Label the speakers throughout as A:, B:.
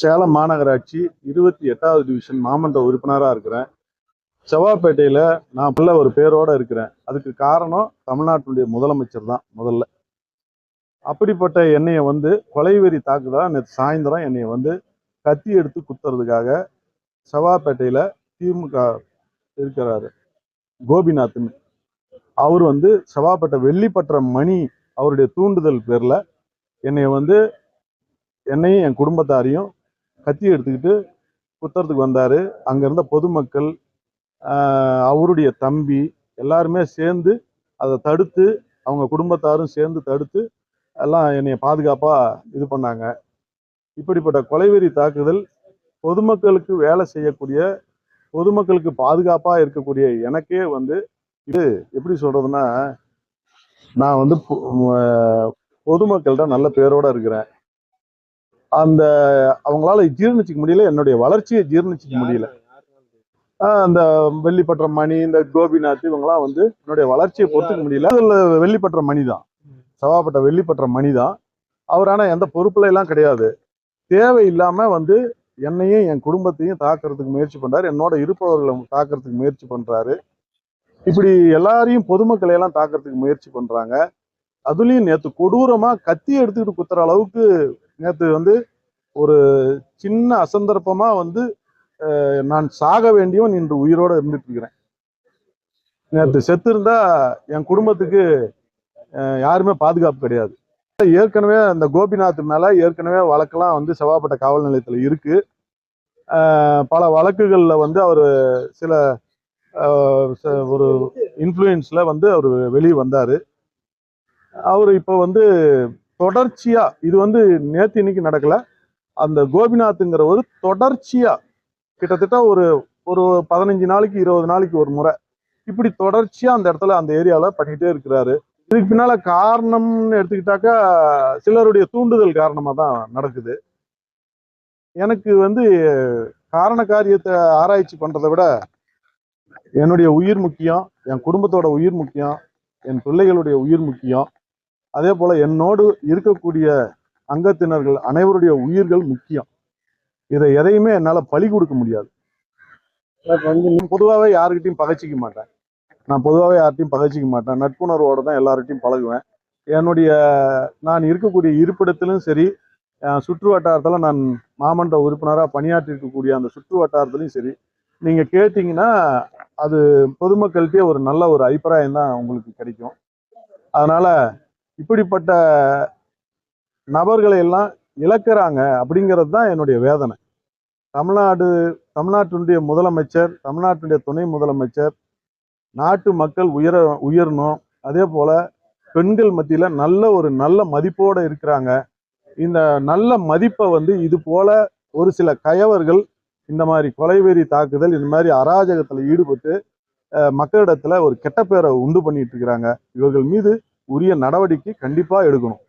A: சேலம் மாநகராட்சி இருபத்தி எட்டாவது டிவிஷன் மாமன்ற உறுப்பினராக இருக்கிறேன். செவ்வாப்பேட்டையில் நான் நல்ல ஒரு பேரோட இருக்கிறேன். அதுக்கு காரணம் தமிழ்நாட்டுடைய முதலமைச்சர் தான் முதல்ல. அப்படிப்பட்ட என்னையை வந்து கொலைவெறி தாக்குதலாக நேற்று சாயந்தரம் என்னையை வந்து கத்தி எடுத்து குத்துறதுக்காக செவ்வாப்பேட்டையில் திமுக இருக்கிறாரு கோபிநாத்னு. அவர் வந்து செவ்வாப்பேட்டை வெள்ளிப்பற்ற மணி அவருடைய தூண்டுதல் பேரில் என்னை வந்து என்னையும் என் குடும்பத்தாரையும் கத்தி எடுத்துக்கிட்டு குத்துறதுக்கு வந்தார். அங்கே இருந்த பொதுமக்கள் அவருடைய தம்பி எல்லாருமே சேர்ந்து அதை தடுத்து அவங்க குடும்பத்தாரும் சேர்ந்து தடுத்து எல்லாம் என்னைய பாதுகாப்பாக இது பண்ணாங்க. இப்படிப்பட்ட கொலைவெறி தாக்குதல் பொதுமக்களுக்கு வேலை செய்யக்கூடிய பொதுமக்களுக்கு பாதுகாப்பாக இருக்கக்கூடிய எனக்கே வந்து இது எப்படி சொல்கிறதுனா நான் வந்து பொதுமக்கள்கிட்ட நல்ல பேரோட இருக்கிறேன். அந்த அவங்களால ஜீர்ணிச்சிக்க முடியல. என்னுடைய வளர்ச்சியை ஜீர்ணிச்சிக்க முடியல. அந்த வெள்ளிப்பற்ற மணி இந்த கோபிநாத் இவங்கெல்லாம் வந்து என்னுடைய வளர்ச்சியை பொறுத்துக்க முடியல. அதுல வெள்ளிப்பற்ற மணி தான் சவாப்பட்ட வெள்ளிப்பற்ற மணி தான் அவர் ஆனா எந்த பொறுப்புல எல்லாம் கிடையாது. தேவையில்லாம வந்து என்னையும் என் குடும்பத்தையும் தாக்குறதுக்கு முயற்சி பண்றாரு. என்னோட இருப்பவர்களை தாக்குறதுக்கு முயற்சி பண்றாரு. இப்படி எல்லாரையும் பொதுமக்களை எல்லாம் தாக்குறதுக்கு முயற்சி பண்றாங்க. அதுலேயும் நேற்று கொடூரமாக கத்தி எடுத்துக்கிட்டு குத்துற அளவுக்கு நேற்று வந்து ஒரு சின்ன அசந்தர்ப்பமாக வந்து நான் சாக வேண்டியவன் இன்று உயிரோட இருந்துட்டு இருக்கிறேன் நேற்று செத்து இருந்தா என் குடும்பத்துக்கு யாருமே பாதுகாப்பு கிடையாது. ஏற்கனவே அந்த கோபிநாத் மேலே ஏற்கனவே வழக்கெல்லாம் வந்து செவ்வாப்பட்ட காவல் நிலையத்தில் இருக்கு. பல வழக்குகளில் வந்து அவர் சில ஒரு இன்ஃப்ளூயன்ஸில் வந்து அவர் வெளியே வந்தார். அவர் இப்போ வந்து தொடர்ச்சியாக இது வந்து நேற்று இன்னைக்கு நடக்கலை. அந்த கோபிநாத்துங்கிற ஒரு தொடர்ச்சியாக கிட்டத்தட்ட ஒரு ஒரு பதினஞ்சு நாளைக்கு இருபது நாளைக்கு ஒரு முறை இப்படி தொடர்ச்சியாக அந்த இடத்துல அந்த ஏரியாவில் பண்ணிகிட்டே இருக்கிறாரு. இதுக்கு பின்னால் காரணம்னு எடுத்துக்கிட்டாக்கா சிலருடைய தூண்டுதல் காரணமாக தான் நடக்குது. எனக்கு வந்து காரண காரியத்தை ஆராய்ச்சி பண்ணுறதை விட என்னுடைய உயிர் முக்கியம் என் குடும்பத்தோட உயிர் முக்கியம் என் பிள்ளைகளுடைய உயிர் முக்கியம் அதே போல என்னோடு இருக்கக்கூடிய அங்கத்தினர்கள் அனைவருடைய உயிர்கள் முக்கியம். இதை எதையுமே என்னால பழி கொடுக்க முடியாது. பொதுவாகவே யாருக்கிட்டையும் பகைச்சிக்க மாட்டேன். நான் பொதுவாகவே யார்கிட்டையும் பகைச்சிக்க மாட்டேன். நட்புணர்வோட தான் எல்லார்கிட்டையும் பழகுவேன். என்னுடைய நான் இருக்கக்கூடிய இருப்பிடத்திலும் சரி சுற்று வட்டாரத்தில் நான் மாமன்ற உறுப்பினராக பணியாற்றி இருக்கக்கூடிய அந்த சுற்று வட்டாரத்துலையும் சரி நீங்கள் கேட்டிங்கன்னா அது பொதுமக்கள்கிட்டயே ஒரு நல்ல ஒரு அபிப்பிராயம் தான் உங்களுக்கு கிடைக்கும். அதனால இப்படிப்பட்ட நபர்களை எல்லாம் இழக்கிறாங்க அப்படிங்கிறது தான் என்னுடைய வேதனை. தமிழ்நாடு தமிழ்நாட்டினுடைய முதலமைச்சர் தமிழ்நாட்டினுடைய துணை முதலமைச்சர் நாட்டு மக்கள் உயர உயரணும். அதே போல் பெண்கள் மத்தியில் நல்ல ஒரு நல்ல மதிப்போடு இருக்கிறாங்க. இந்த நல்ல மதிப்பை வந்து இது போல ஒரு சில கயவர்கள் இந்த மாதிரி கொலைவெறி தாக்குதல் இந்த மாதிரி அராஜகத்தில் ஈடுபட்டு மக்களிடத்தில் மக்களிடத்துல ஒரு கெட்ட பேரை உண்டு பண்ணிட்டு இருக்கிறாங்க. இவர்கள் மீது உரிய நடவடிக்கை கண்டிப்பா எடுக்கணும்.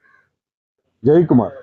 A: ஜெயக்குமார்